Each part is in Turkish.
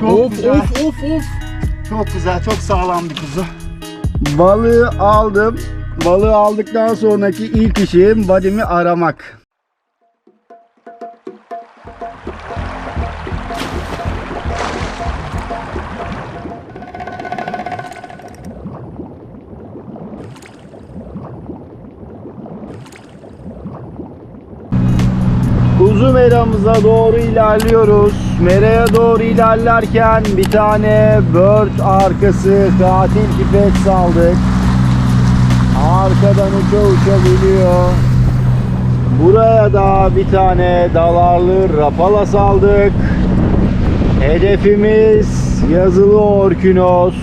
Çok of güzel. of of of. Çok güzel, çok sağlam bir kuzu. Balığı aldım. Balığı aldıktan sonraki ilk işim badimi aramak. Kuzu meramıza doğru ilerliyoruz. Meraya doğru ilerlerken bir tane bird arkası katil pipet saldık. Arkadan uça uça geliyor. Buraya da bir tane dalarlı rapala saldık. Hedefimiz yazılı orkinos.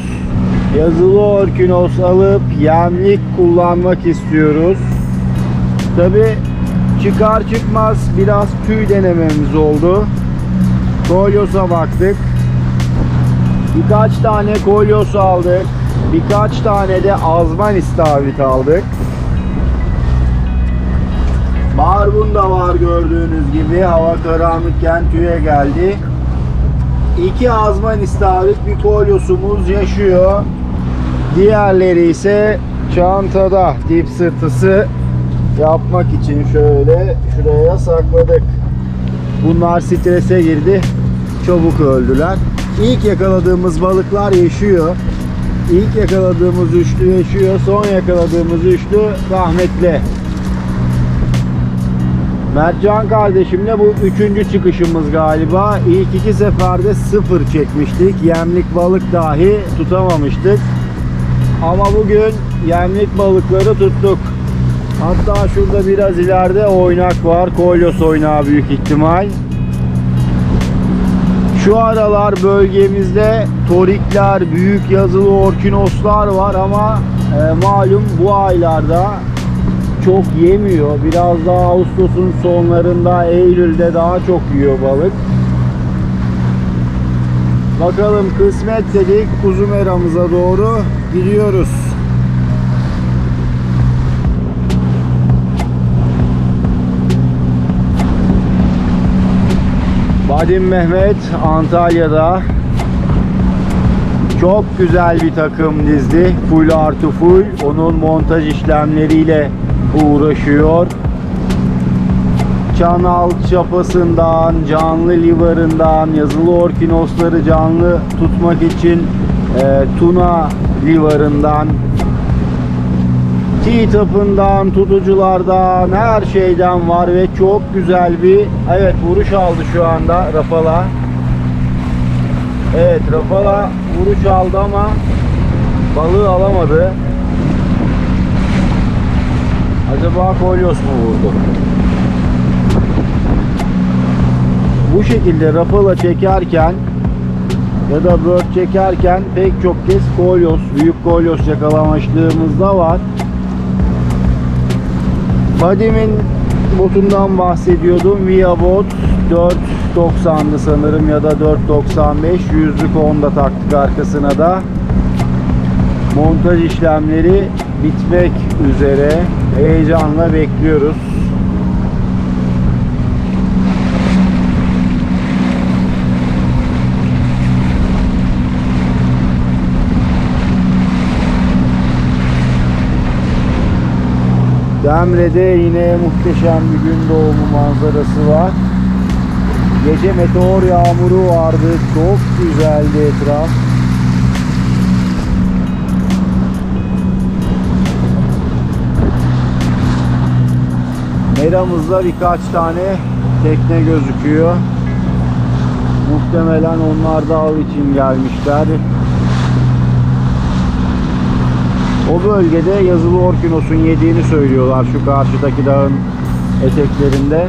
Yazılı orkinos alıp yemlik kullanmak istiyoruz. Tabi çıkar çıkmaz biraz tüy denememiz oldu. Kolyos'a baktık. Birkaç tane kolyos aldık. Birkaç tane de azman istavrit aldık. Barbun da var gördüğünüz gibi. Hava karanlıkken tüye geldi. İki azman istavrit bir kolyosumuz yaşıyor. Diğerleri ise çantada dip sırtısı yapmak için şöyle şuraya sakladık. Bunlar strese girdi. Çabuk öldüler. İlk yakaladığımız balıklar yaşıyor. İlk yakaladığımız üçlü yaşıyor. Son yakaladığımız üçlü rahmetli. Mertcan kardeşimle bu üçüncü çıkışımız galiba. İlk iki seferde sıfır çekmiştik. Yemlik balık dahi tutamamıştık. Ama bugün yemlik balıkları tuttuk. Hatta şurada biraz ileride oynak var. Kolyos oynağı büyük ihtimal. Şu aralar bölgemizde torikler, büyük yazılı orkinoslar var ama e, malum bu aylarda çok yemiyor. Biraz daha Ağustos'un sonlarında, Eylül'de daha çok yiyor balık. Bakalım kısmet dedik meramıza doğru gidiyoruz. Vadim Mehmet Antalya'da çok güzel bir takım dizdi. Full artı full. Onun montaj işlemleriyle uğraşıyor. Çanal çapasından, canlı livarından, yazılı orkinosları canlı tutmak için e, tuna livarından, T-tapından, tutuculardan, her şeyden var ve çok güzel bir evet vuruş aldı şu anda Rafala. Evet Rafala vuruş aldı ama balığı alamadı. Acaba Kolyos mu vurdu? Bu şekilde Rafala çekerken ya da bird çekerken pek çok kez kolyos, büyük kolyos yakalamışlığımız da var. Badim'in botundan bahsediyordum. Via bot 4.90'dı sanırım ya da 4.95. Yüzlük onda taktık arkasına da. Montaj işlemleri bitmek üzere. Heyecanla bekliyoruz. Demre'de yine muhteşem bir gün doğumu manzarası var. Gece meteor yağmuru vardı. Çok güzeldi etraf. Meramızda birkaç tane tekne gözüküyor. Muhtemelen onlar da av için gelmişler. O bölgede yazılı orkinosun yediğini söylüyorlar şu karşıdaki dağın eteklerinde.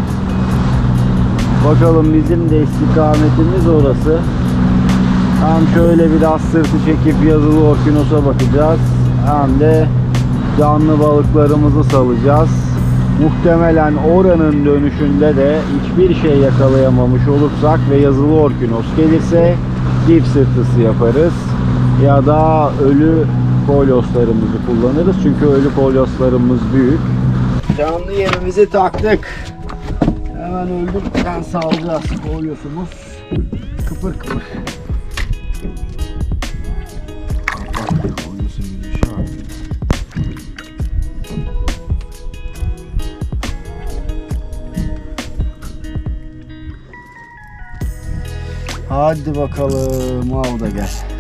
Bakalım bizim de istikametimiz orası. Hem şöyle biraz sırtı çekip yazılı orkinosa bakacağız. Hem de canlı balıklarımızı salacağız. Muhtemelen oranın dönüşünde de hiçbir şey yakalayamamış olursak ve yazılı orkinos gelirse dip sırtısı yaparız. Ya da ölü kolyoslarımızı kullanırız. Çünkü ölü kolyoslarımız büyük. Canlı yemimizi taktık. Hemen öldürürken salacağız kolyosumuz. Kıpır kıpır. Hadi bakalım al da gel.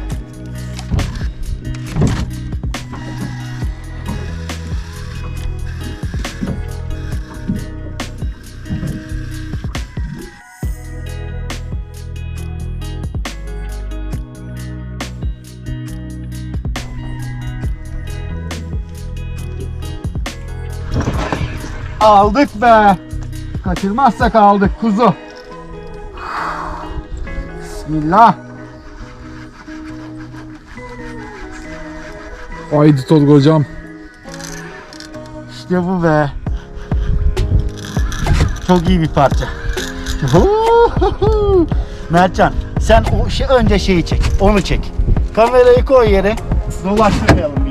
Aldık be. Kaçırmazsak aldık kuzu. Bismillah. Haydi Tolga hocam. İşte bu be. Çok iyi bir parça. Mertcan sen o şey, önce şeyi çek. Onu çek. Kamerayı koy yere. Dolaştırmayalım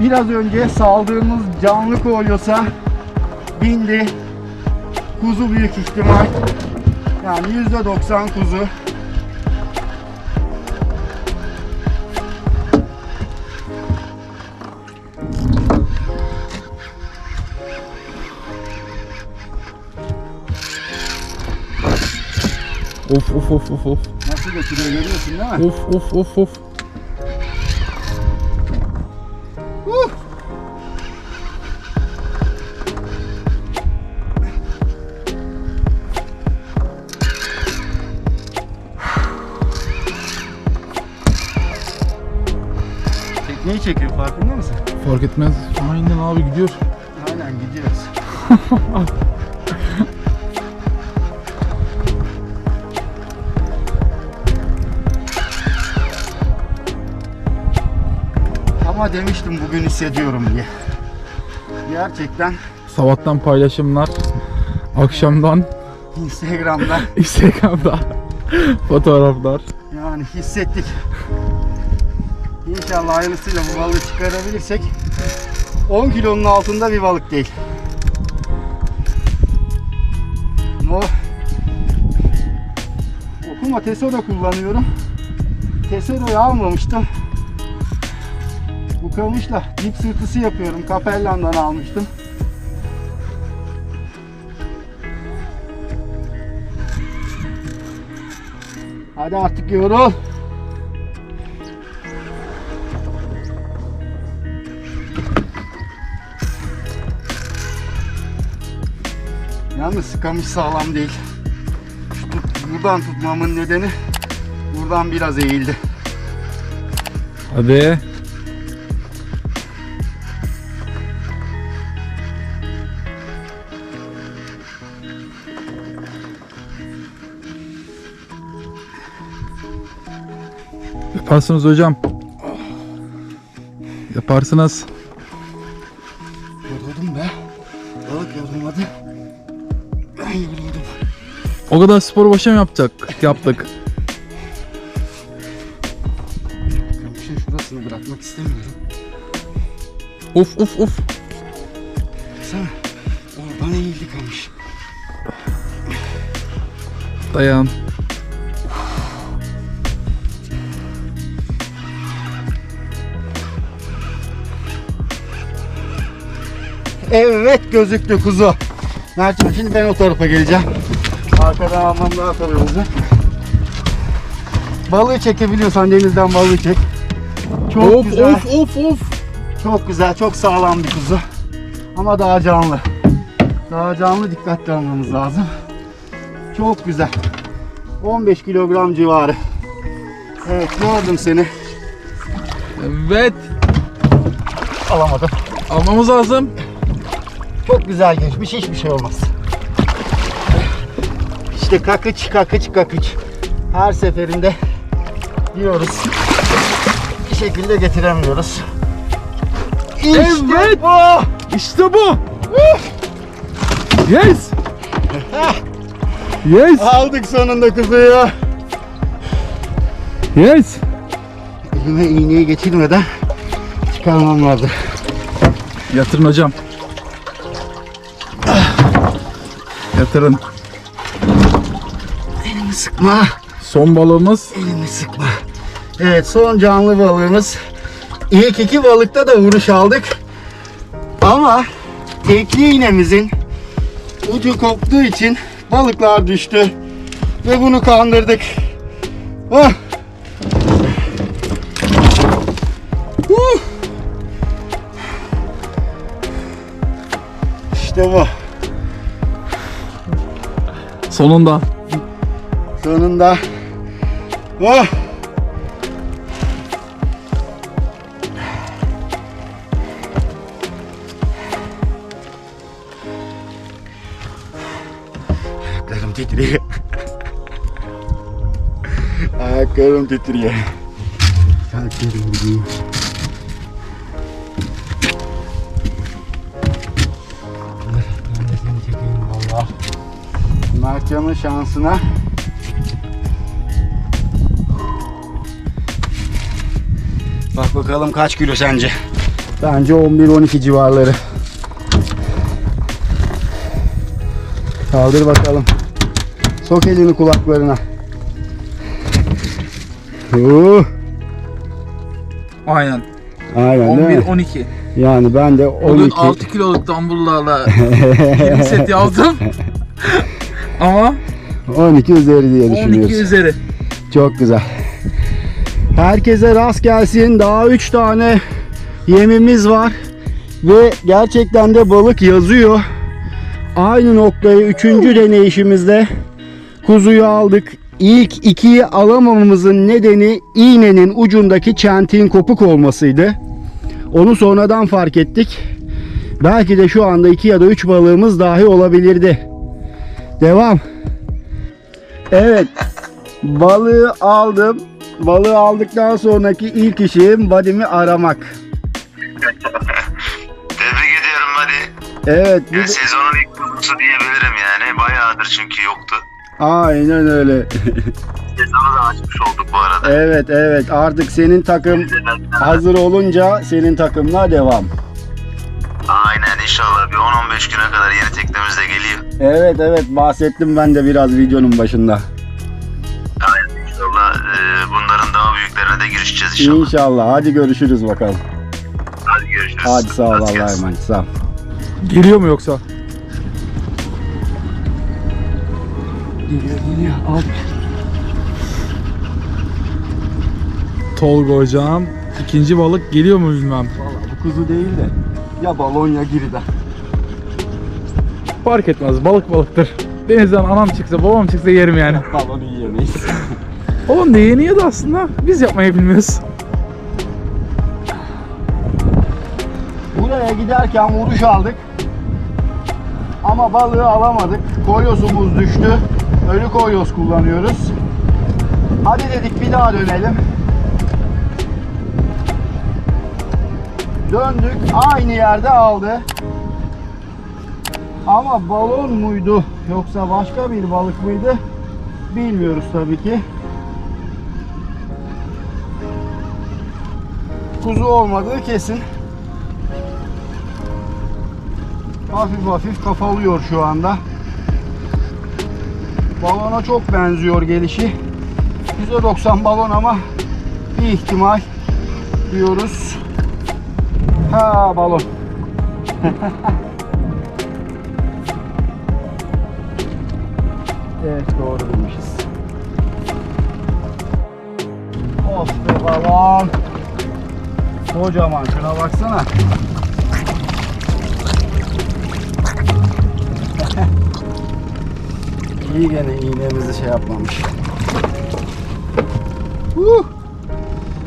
Biraz önce saldığımız canlı kolyosa bindi. Kuzu büyük ihtimal. Yani %90 kuzu. Of of of of of. Nasıl götürüyor görüyorsun değil mi? Of of of of. Tekneyi çekiyor farkında mısın? Fark etmez. Aynen abi gidiyor. Aynen gidiyoruz. Ama demiştim bugün hissediyorum diye. Gerçekten Sabahtan paylaşımlar. Akşamdan Instagram'da Instagram'da fotoğraflar. yani hissettik. İnşallah hayırlısıyla bu balığı çıkarabilirsek 10 kilonun altında bir balık değil. O okuma Tesoro kullanıyorum. Tesoro'yu almamıştım. Bu kamışla dip sırtısı yapıyorum. Capellan'dan almıştım. Hadi artık yorul. Yalnız kamış sağlam değil. Tut, buradan tutmamın nedeni buradan biraz eğildi. Hadi. Yaparsınız hocam. Yaparsınız. O kadar spor başa mı yapacak? Yaptık. Kamışın şurasını bırakmak istemiyorum. Of of of. Baksana. Oradan eğildi kamış. Dayan. Evet gözüktü kuzu. Mert'cim şimdi ben o tarafa geleceğim. Arkadan almam daha kolay. Balığı çekebiliyorsan denizden balığı çek. Çok of güzel. of of of. Çok güzel, çok sağlam bir kuzu. Ama daha canlı. Daha canlı dikkatli almamız lazım. Çok güzel. 15 kilogram civarı. Evet gördüm seni. Evet. Alamadım. Almamız lazım. Çok güzel geçmiş hiçbir şey olmaz. İşte kakıç kakıç kakıç. Her seferinde diyoruz. Bir şekilde getiremiyoruz. İşte Evet. bu. İşte bu. Yes. Yes. Aldık sonunda kuzuyu. Yes. Elime iğneyi geçirmeden çıkarmam lazım. Yatırın hocam. Yatırın. Sıkma. Son balığımız. Elimi sıkma. Evet son canlı balığımız. İlk iki balıkta da vuruş aldık. Ama tekli iğnemizin ucu koptuğu için balıklar düştü. Ve bunu kandırdık. Ah. Huh. İşte bu. Sonunda. Sonunda. Oh. Ayaklarım titriyor. Ayaklarım titriyor. Çekeyim valla. Mertcan'ın şansına Bak bakalım kaç kilo sence? Bence 11-12 civarları. Kaldır bakalım. Sok elini kulaklarına. Uh, Aynen. aynen değil 11 mi? 12. Yani ben de Bugün 12. 6 kiloluk dumbbell'larla 20 set yazdım. Ama 12 üzeri diye 12 düşünüyoruz. üzeri. Çok güzel. Herkese rast gelsin. Daha 3 tane yemimiz var. Ve gerçekten de balık yazıyor. Aynı noktayı 3. deneyişimizde kuzuyu aldık. İlk ikiyi alamamamızın nedeni iğnenin ucundaki çentiğin kopuk olmasıydı. Onu sonradan fark ettik. Belki de şu anda 2 ya da 3 balığımız dahi olabilirdi. Devam. Evet. Balığı aldım. Balığı aldıktan sonraki ilk işim badimi aramak. Tebrik ediyorum hadi. Evet. Ya sezonun ilk kuzusu diyebilirim yani. Bayağıdır çünkü yoktu. Aynen öyle. Sezonu da açmış olduk bu arada. evet evet artık senin takım hazır olunca senin takımla devam. Aynen inşallah bir 10-15 güne kadar yeni teknemiz de geliyor. Evet evet bahsettim ben de biraz videonun başında. İnşallah. İnşallah. Hadi görüşürüz bakalım. Hadi görüşürüz. Hadi sağ ol Rast Allah'a gelsin. emanet. Sağ ol. Geliyor mu yoksa? Geliyor geliyor. Al. Tolga hocam. İkinci balık geliyor mu bilmem. Valla bu kuzu değil de ya balon ya giride. Fark etmez balık balıktır. Denizden anam çıksa babam çıksa yerim yani. Balonu yiyemeyiz. Babam da yeniyordu aslında. Biz yapmayı bilmiyoruz. Giderken vuruş aldık. Ama balığı alamadık. Kolyosumuz düştü. Ölü kolyos kullanıyoruz. Hadi dedik bir daha dönelim. Döndük. Aynı yerde aldı. Ama balon muydu yoksa başka bir balık mıydı? Bilmiyoruz tabii ki. Kuzu olmadığı kesin. Hafif hafif kafalıyor şu anda. Balona çok benziyor gelişi. %90 balon ama bir ihtimal diyoruz. Ha balon. evet doğru bilmişiz. Of be balon. Kocaman şuna baksana. İyi gene iğnemizi şey yapmamış. Huh!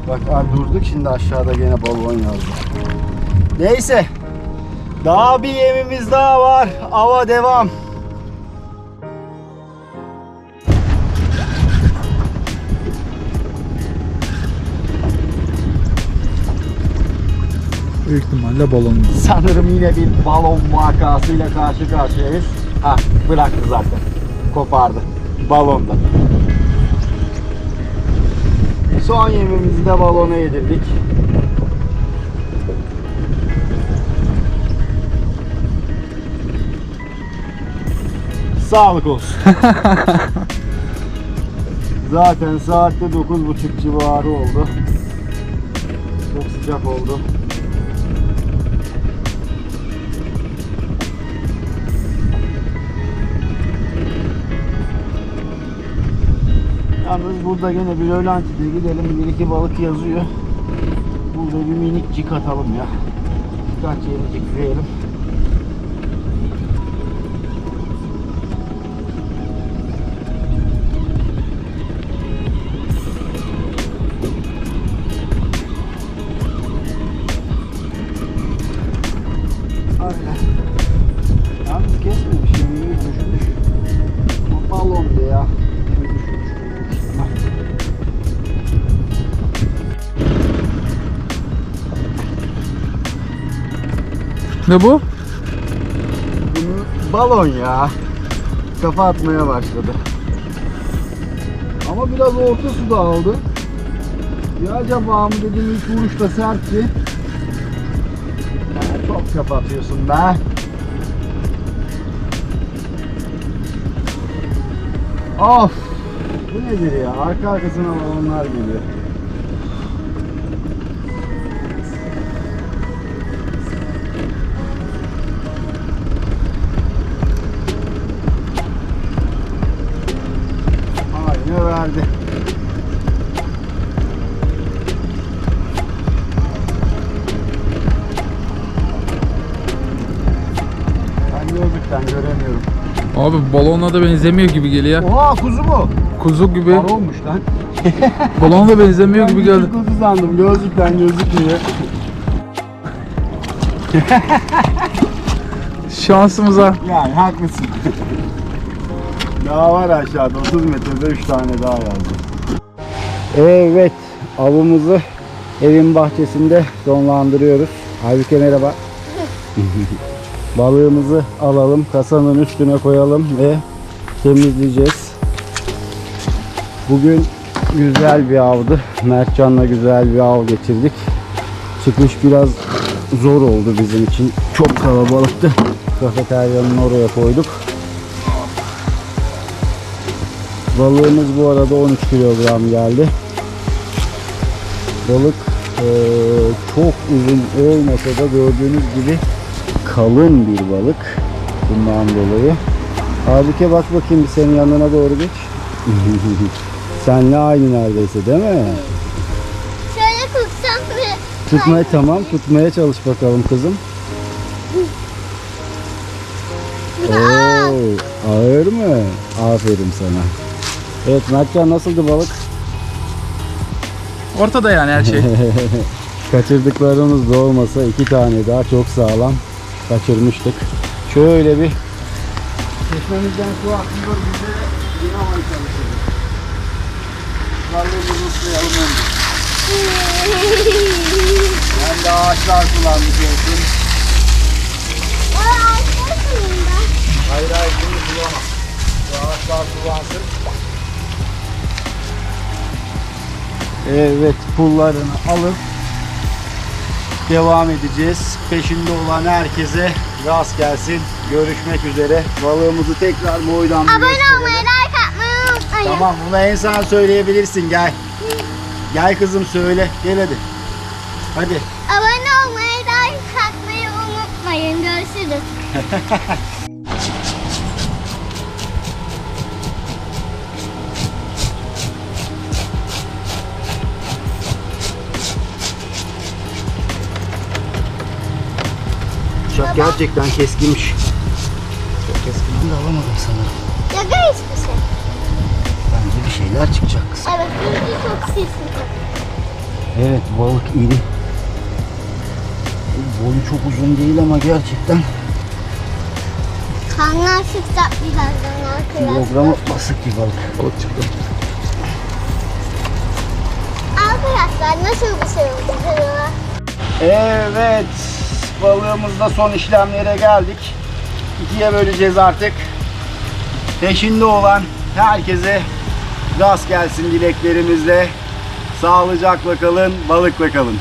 Bak abi durduk şimdi aşağıda gene balon yazdı. Neyse. Daha bir yemimiz daha var. Ava devam. Büyük ihtimalle balon. Sanırım yine bir balon vakasıyla karşı karşıyayız. Ha bıraktı zaten. Kopardı. Balonda. Son yemimizi de balona yedirdik. Sağlık olsun. Zaten saatte 9.30 civarı oldu. Çok sıcak oldu. Yalnız burada gene bir Rölanti'de gidelim bir iki balık yazıyor. Burada bir minik cik atalım ya. Birkaç yeri cikleyelim. Ne bu? Balon ya. Kafa atmaya başladı. Ama biraz orta suda aldı. Ya acaba mı dedim ilk vuruşta sertti. Ya Çok kafa atıyorsun be. Of! Bu nedir ya? Arka arkasına balonlar geliyor. Aynı verdi. Ben gözlükten göremiyorum. Abi balona da benzemiyor gibi geliyor. Oha kuzu mu? Kuzu gibi. Var olmuş lan. Balona da benzemiyor Ben gibi geldi. kuzu sandım. Gözlükten gözükmüyor. Şansımıza. Yani haklısın. Daha var aşağıda 30 metrede 3 tane daha yazdı. Evet avımızı evin bahçesinde sonlandırıyoruz. Halbuki merhaba. Balığımızı alalım kasanın üstüne koyalım ve temizleyeceğiz. Bugün güzel bir avdı. Mertcan'la güzel bir av geçirdik. Çıkış biraz zor oldu bizim için. Çok kalabalıktı. Kafeteryanın oraya koyduk. Balığımız bu arada 13 kilogram geldi. Balık eee, çok uzun olmasa da gördüğünüz gibi kalın bir balık. Bundan dolayı. Halbuki bak bakayım bir senin yanına doğru geç. Senle aynı neredeyse değil mi? Şöyle tutsam mı? Tutmaya tamam tutmaya çalış bakalım kızım. Oo, ağır mı? Aferin sana. Evet Mertcan nasıldı balık? Ortada yani her şey. Kaçırdıklarımız da olmasa iki tane daha çok sağlam kaçırmıştık. Şöyle bir çeşmemizden su akıyor bize dinamayı çalışıyoruz. Varlığımızı ıslayalım önce. Hem de ağaçlar sulanmış olsun. Hayır hayır şimdi sulama. Şu ağaçlar sulansın. Evet pullarını alıp devam edeceğiz. Peşinde olan herkese rast gelsin. Görüşmek üzere. Balığımızı tekrar boydan Abone olmayı, like atmayı unutmayın. Tamam bunu en son söyleyebilirsin gel. Gel kızım söyle. Gel hadi. Hadi. Abone olmayı, like atmayı unutmayın. Görüşürüz. Bıçak gerçekten keskinmiş. Çok keskin de alamadım sanırım. Yaga hiçbir şey. Bence bir şeyler çıkacak kızım. Evet, bilgi çok sesli. Evet balık iri. Boyu çok uzun değil ama gerçekten Kanlar çıkacak birazdan arkadaşlar. kilogramı basık bir balık. Balık çıktı. Arkadaşlar nasıl bir şey oldu? Evet. Balığımızda son işlemlere geldik. İkiye böleceğiz artık. Peşinde olan herkese gaz gelsin dileklerimizle. Sağlıcakla kalın, balıkla kalın.